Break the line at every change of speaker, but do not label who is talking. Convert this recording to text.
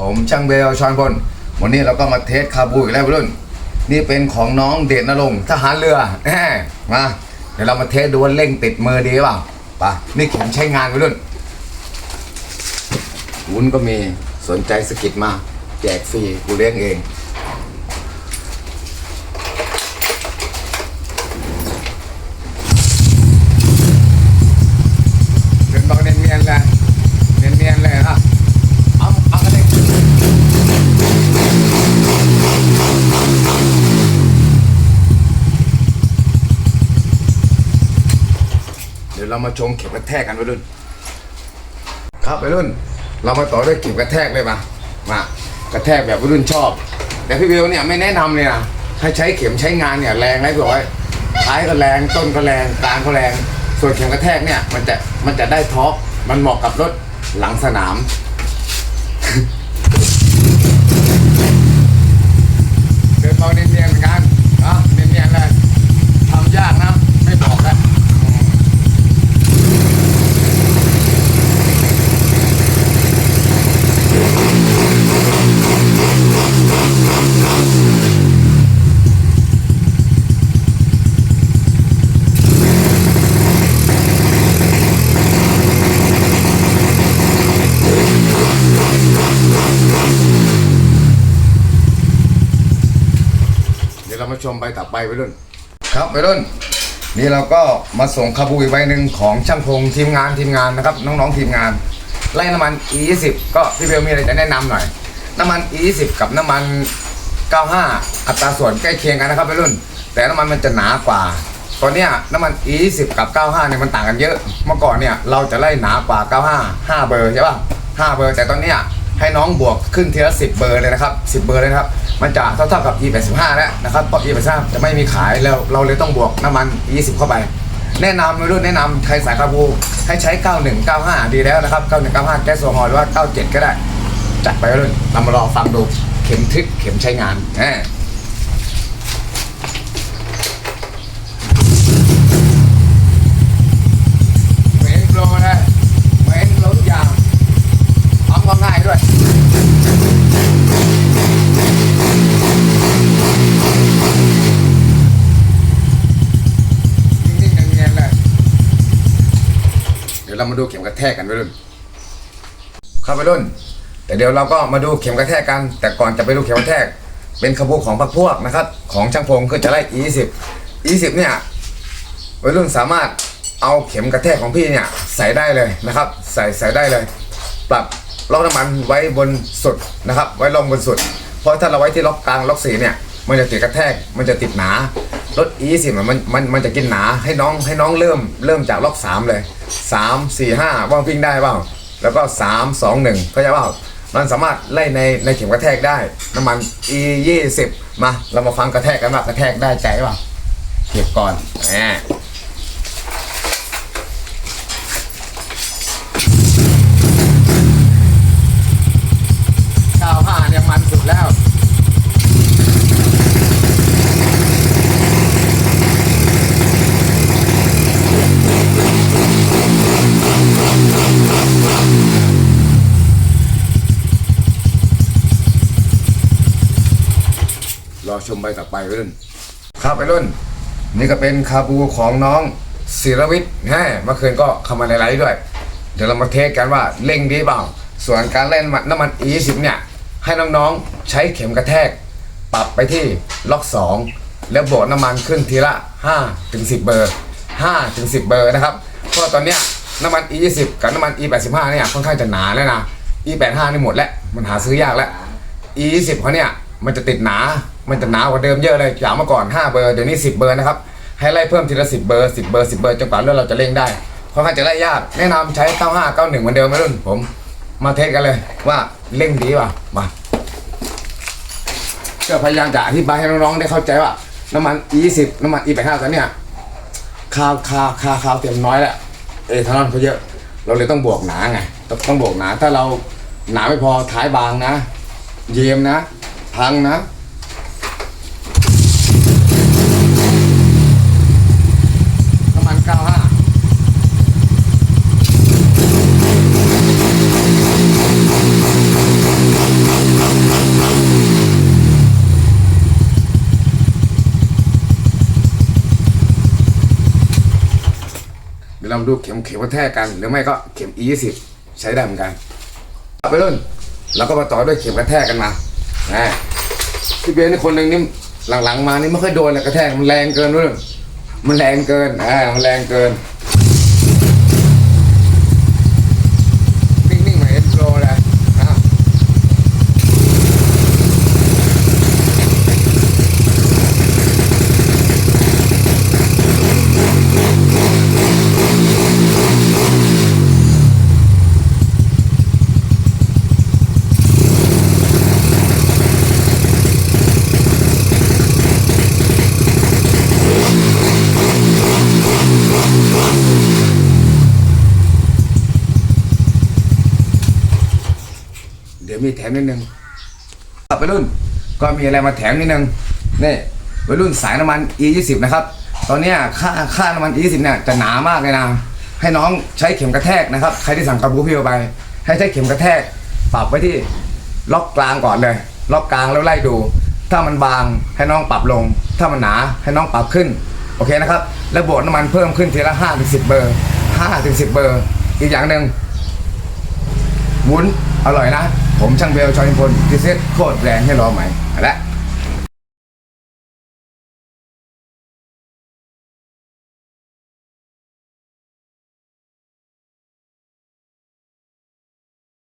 ผมช่างเบลชอนพลวันนี้เราก็มาเทสคาบูอีกแล้วรุ่น นี่เป็นของน้องเดชนรงค์ทหารเรือมาเดี๋ยวเรามาเทสดูว่าเร่งติดมือดีเปล่าปะนี่เข็มใช้งานไปรุ่นวุ้นก็มีสนใจสกิดมา แจกฟรีกูเลี้ยงเอง ดี๋ยวเรามาชมเข็มกระแทกกันไปรุ่น ครับไปรุ่น เรามาต่อด้วยเข็มกระแทกเลยมามากระแทกแบบวัยรุ่นชอบ แต่พี่เบลเนี่ยไม่แนะนำเลยนะให้ใช้เข็มใช้งานเนี่ยแรงนะพี่บอกไว้ท้ายก็แรงต้นก็แรงกลางก็แรง ส่วนเข็มกระแทกเนี่ยมันจะมันจะได้ท็อปมันเหมาะกับรถหลังสนาม ชมใบต่อไปไปรุ่น ครับไปรุ่น นี่เราก็มาส่งคาบูอีกใบหนึ่งของช่างพงทีมงานทีมงานนะครับ น้องๆทีมงาน ไล่น้ำมัน E20 ก็พี่เบลมีอะไรจะแนะนำหน่อย น้ำมัน E20 กับน้ำมัน 95 อัตราส่วนใกล้เคียงกันนะครับไปรุ่น แต่น้ำมันมันจะหนากว่าตอนนี้น้ำมัน E20 กับ 95 เนี่ยมันต่างกันเยอะ เมื่อก่อนเนี่ยเราจะไล่หนากว่า 95 5 เบอร์ใช่ป่ะ 5 เบอร์ แต่ตอนนี้ให้น้องบวกขึ้นทีละ10 เบอร์เลยนะครับ 10 เบอร์เลยนะครับ มันจะเท่าๆกับ E85 แล้วนะครับเพราะ E85 จะไม่มีขายแล้วเราเลยต้องบวกน้ำมัน E20 เข้าไป แนะนำไม่รุ่นแนะนำใครสายคาบูให้ใช้ 9195 ดีแล้วนะครับ 9195 แก๊สโซฮอลหรือว่า 97 ก็ได้ จัดไปเลยเรามารอฟังดูเข็มทิศเข็มใช้งาน เข็มกระแทกกันไปรุ่นเข้าไปรุ่น แต่เดี๋ยวเราก็มาดูเข็มกระแทกกัน แต่ก่อนจะไปดูเข็มกระแทก เป็นขบวนของพรรคพวกนะครับ ของช่างพงคือจะไล่ E10 E10 เนี่ยวัยรุ่นสามารถเอาเข็มกระแทกของพี่เนี่ยใส่ได้เลยนะครับ ใส่ใส่ได้เลย ปรับล็อกน้ำมันไว้บนสุดนะครับ ไว้ลงบนสุด เพราะถ้าเราไว้ที่ล็อกกลางล็อกสีเนี่ย มันจะติดกระแทก มันจะติดหนารถ E10 อะมันมันมันจะกินหนาให้น้องให้น้องเริ่มเริ่มจากล็อกสามเลยสามสี่ห้าว่างวิ่งได้เปล่าแล้วก็สามสองหนึ่งเข้าใจเปล่ามันสามารถไล่ในในเข็มกระแทกได้ น้ำมัน E ยี่สิบมา เรามาฟังกระแทกกันว่ากระแทกได้ใจเปล่าเก็บก่อนแหม รอชมใบต่อไปไปรุ่นครับไปรุ่น นี่ก็เป็นคาบูของน้องศิรวิทย์แฮ่เมื่อคืนก็เข้ามาในไลฟ์ด้วย เดี๋ยวเรามาเทสกันว่าเร่งดีเปล่า ส่วนการเล่นน้ำมัน E10 เนี่ย ให้น้องๆใช้เข็มกระแทก ปรับไปที่ล็อก 2 แล้วบวกน้ำมันขึ้นทีละ5ถึง10 เบอร์5ถึง10 เบอร์นะครับ เพราะตอนเนี้ยน้ำมัน E20 กับน้ำมัน E85 เนี่ยค่อนข้างจะหนาแล้วนะ E85 นี่หมดแล้ว มันหาซื้อยากแล้ว E20 เขาเนี่ยมันจะติดหนา มันจะหนาวกว่าเดิมเยอะเลยจากเมื่อก่อน 5 เบอร์เดี๋ยวนี้ 10 เบอร์นะครับให้ไล่เพิ่มทีละ 10 เบอร์ 10 เบอร์ 10 เบอร์จนกว่าเรื่องเราจะเร่งได้ค่อนข้างจะไล่ยากแนะนำใช้ 95 91เหมือนเดิมไหมรุ่นผม มาเทสกันเลยว่าเร่งดีป่ะมาก็พยายามจะอธิบายให้น้องๆได้เข้าใจว่าน้ำมัน E20 น้ำมัน E85 ตอนเนี้ยคาวคาวคาวคาวเต็มน้อยแล้วเอทานอลเขาเยอะ เราเลยต้องบวกหนาไงต้องต้องบวกหนาถ้าเราหนาไม่พอท้ายบางนะ เยมนะ พังนะ เราดูเข็มเข็มกระแทกกัน หรือไม่ก็เข็ม E20 ใช้ได้เหมือนกันไปรุ่นเราก็มาต่อด้วยเข็มกระแทกกันมานะพี่เบนคนหนึ่งนี่หลังๆมานี่ไม่ค่อยโดนเลยกระแทกมันแรงเกินรุ่นมันแรงเกินอ่ามันแรงเกินนิ่งๆหน่อยเอ็นโปรเลยอะ เดี๋ยว มีแถมนิดนึงครับวัยรุ่นก็มีอะไรมาแถมนิดนึงนี่วัยรุ่นสายน้ำมัน E20 นะครับ ตอนนี้ค่าค่าน้ำมัน E20 เนี่ยจะหนามากเลยนะ ให้น้องใช้เข็มกระแทกนะครับ ใครที่สั่งกระบูพี่เอาไป ให้ใช้เข็มกระแทก ปรับไว้ที่ล็อกกลางก่อนเลย ล็อกกลางแล้วไล่ดู ถ้ามันบางให้น้องปรับลง ถ้ามันหนาให้น้องปรับขึ้น โอเคนะครับ แล้วบวกน้ำมันเพิ่มขึ้นทีละ5ถึง10 เบอร์5ถึง10 เบอร์ อีกอย่างหนึ่งวุ้นอร่อยนะ ผมช่างเบลชอยพลดิเซตโคตรแรงให้รอใหม่เอาละ